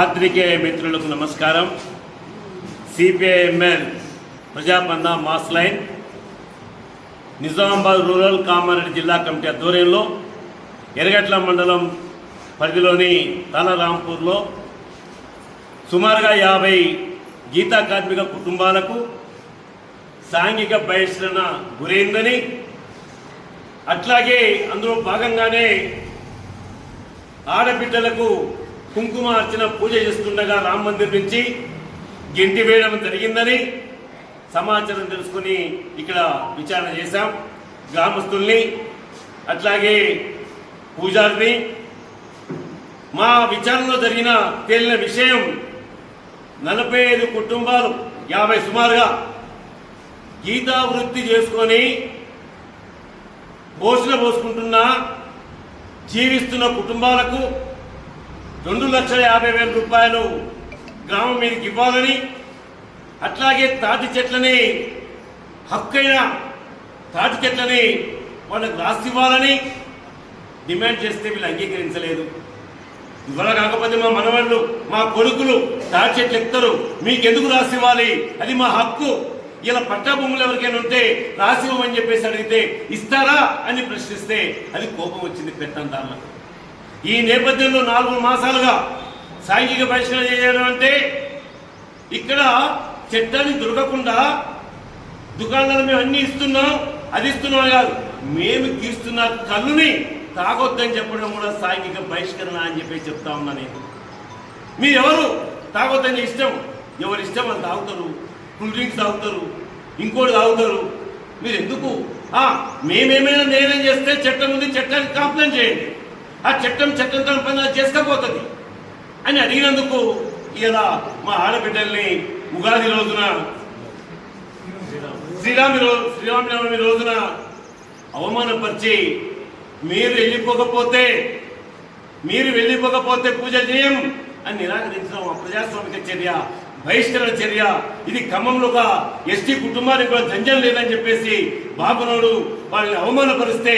పాత్రికేయ మిత్రులకు నమస్కారం. CPI ML Prajapantha mass line Nizamabad rural Kamareddy జిల్లా కమిటీ ఆధ్వర్యంలో ఎరగట్ల మండలం పరిధిలోని తాళరాంపూర్లో సుమారుగా యాభై గీతా కార్మిక కుటుంబాలకు సాంఘిక బహిష్కరణ గురైందని అట్లాగే అందులో భాగంగానే ఆడబిడ్డలకు కుంకుమ అర్చన పూజ చేస్తుండగా రామ మందిర్ నుంచి గెంటి వేయడం జరిగిందని సమాచారం తెలుసుకుని ఇక్కడ విచారణ చేశాం. గ్రామస్తుల్ని అట్లాగే పూజారిని. మా విచారణలో జరిగిన తేలిన విషయం నలభై ఐదు కుటుంబాలు యాభై సుమారుగా గీతా వృత్తి చేసుకొని పోషణ పోసుకుంటున్న జీవిస్తున్న కుటుంబాలకు రెండు లక్షల యాభై వేల రూపాయలు గ్రామం మీదకి ఇవ్వాలని అట్లాగే తాటి చెట్లని హక్కైన తాటి చెట్లని వాళ్ళకు రాసి ఇవ్వాలని డిమాండ్ చేస్తే వీళ్ళు అంగీకరించలేదు. ఇవాళ కాకపోతే మా మనవాళ్ళు మా కొడుకులు తాటి చెట్లు ఎక్కుతారు మీకెందుకు రాసి ఇవ్వాలి? అది మా హక్కు. ఇలా పట్టా భూములు ఎవరికైనా ఉంటే రాసివ్వమని చెప్పేసి అడిగితే ఇస్తారా అని ప్రశ్నిస్తే అది కోపం వచ్చింది పెట్టందారులకు ఈ నేపథ్యంలో నాలుగు మాసాలుగా సాంఘిక పరిష్కరణ చేయడం అంటే ఇక్కడ చట్టాన్ని దొరకకుండా దుకాణాలు మేము అన్ని ఇస్తున్నాం అది ఇస్తున్నాం కాదు. మేము గీస్తున్న కళ్ళుని తాగొద్దని చెప్పడం కూడా సాంఘిక బహిష్కరణ అని చెప్పి చెప్తా ఉన్నా నేను. మీరెవరు? తాగొద్దని ఇష్టం. ఎవరి ఇష్టం అని తాగుతారు. కూల్ డ్రింక్స్ తాగుతారు. ఇంకోటి తాగుతారు. మీరు ఎందుకు మేమేమైనా నేరం చేస్తే చట్టం ఉంది చట్టానికి కంప్లైంట్ చేయండి. ఆ చట్టం చట్టం తన పని అది చేసుకపోతుంది అని అడిగినందుకు ఇలా మా ఆడబిడ్డల్ని ఉగాది రోజున శ్రీరామి రోజు శ్రీరామనవమి రోజున అవమానపరిచి మీరు వెళ్ళిపోకపోతే మీరు వెళ్ళిపోకపోతే పూజ చేయం అని నిరాకరించడం ప్రజాస్వామిక చర్య బహిష్కరణ చర్య ఇది ఖమ్మంలో ఒక ఎస్టీ కుటుంబానికి కూడా జంజం లేదని చెప్పేసి బాబునోడు వాళ్ళని అవమానపరిస్తే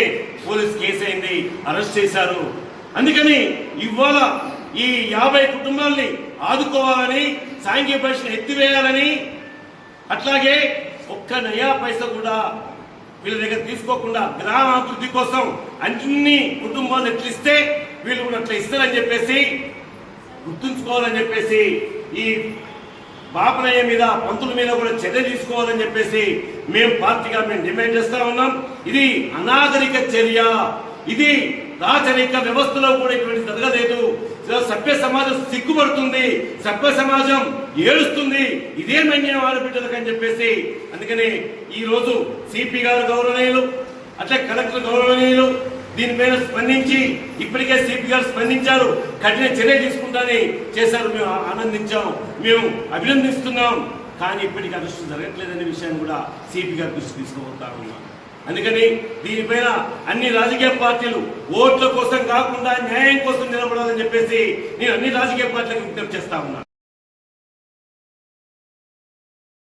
పోలీస్ కేసు అయింది అరెస్ట్ చేశారు. అందుకని ఇవాళ ఈ యాభై కుటుంబాల్ని ఆదుకోవాలని సాంఘిక పరిశ్రమ ఎత్తివేయాలని అట్లాగే ఒక్క నయా పైస కూడా వీళ్ళ దగ్గర తీసుకోకుండా గ్రామాభివృద్ధి కోసం అన్ని కుటుంబాలు ఎట్లా ఇస్తే వీళ్ళు కూడా అట్లా ఇస్తారని చెప్పేసి గుర్తుంచుకోవాలని చెప్పేసి ఈ బాపనయ్య మీద పంతుల మీద కూడా చర్య తీసుకోవాలని చెప్పేసి మేము పార్టీగా మేము డిమాండ్ చేస్తా ఉన్నాం. ఇది అనాగరిక చర్య. ఇది రాచరిక వ్యవస్థలో కూడా ఇటువంటి జరగలేదు సభ్య సమాజం సిగ్గుపడుతుంది సభ్య సమాజం ఏడుస్తుంది. ఇదేమన్యం ఆడబిడ్డలకు అని చెప్పేసి అందుకని ఈ రోజు సిపి గారు గౌరవనీయులు అట్లా కలెక్టర్ గౌరవనీయులు దీనిపైన స్పందించి ఇప్పటికే సిపి గారు స్పందించారు. కఠిన చర్య తీసుకుంటానని చేశారు. మేము ఆనందించాం. మేము అభినందిస్తున్నాం. కానీ ఇప్పటికీ అదృష్టం జరగట్లేదనే విషయాన్ని కూడా సిపి గారి దృష్టి తీసుకుపోతా అందుకని దీనిపైన అన్ని రాజకీయ పార్టీలు ఓట్ల కోసం కాకుండా న్యాయం కోసం నిలబడాలని చెప్పేసి నేను అన్ని రాజకీయ పార్టీలకు విజ్ఞప్తి చేస్తా ఉన్నాను